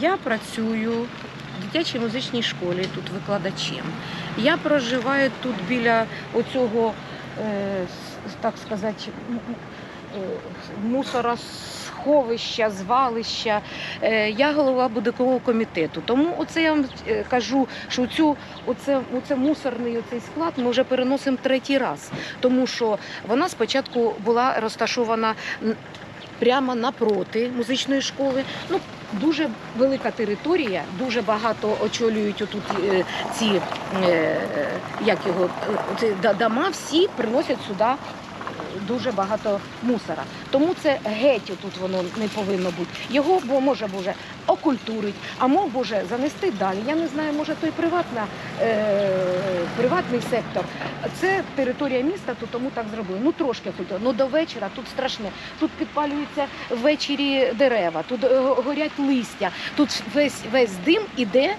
Я працюю в дитячій музичній школі тут викладачем. Я проживаю тут біля оцього, е, так сказати, м- м- е, звалища. Е, Я голова будинкового комітету. Тому оце я вам е, кажу, що цю оце, оце мусорний оцей склад ми вже переносимо третій раз. Тому що вона спочатку була розташована прямо напроти музичної школи. Ну, дуже велика територія, дуже багато очолюють отут е, ці е, як його е, дома, всі приносять сюди. Дуже багато мусора. Тому це геть тут воно не повинно бути. Його бо може боже окультурить, а мов боже занести далі. Я не знаю, може той приватна, е, приватний сектор. Це територія міста, то тому так зробили. Ну трошки культура. Ну до вечора тут страшне. Тут підпалюються ввечері дерева, тут е, горять листя, тут весь весь дим іде.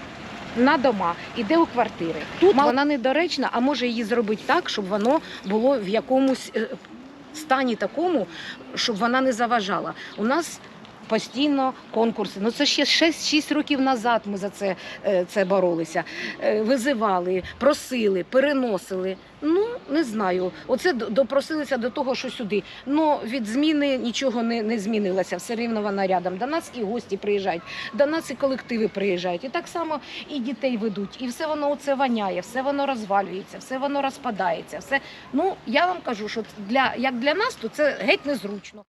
На дома, іде у квартири. Тут вона недоречна, а може її зробити так, щоб воно було в якомусь е, стані такому, щоб вона не заважала. У нас постійно конкурси. Ну це ще 6, років назад ми за це, е, це боролися. Е, Визивали, просили, переносили. Ну не знаю. Оце допросилися до того, що сюди. Ну від зміни нічого не, не змінилося. Все рівно вона рядом. До нас і гості приїжджають, до нас і колективи приїжджають. І так само і дітей ведуть. І все воно оце воняє, все воно розвалюється, все воно розпадається. Все ну я вам кажу, що для як для нас, то це геть незручно.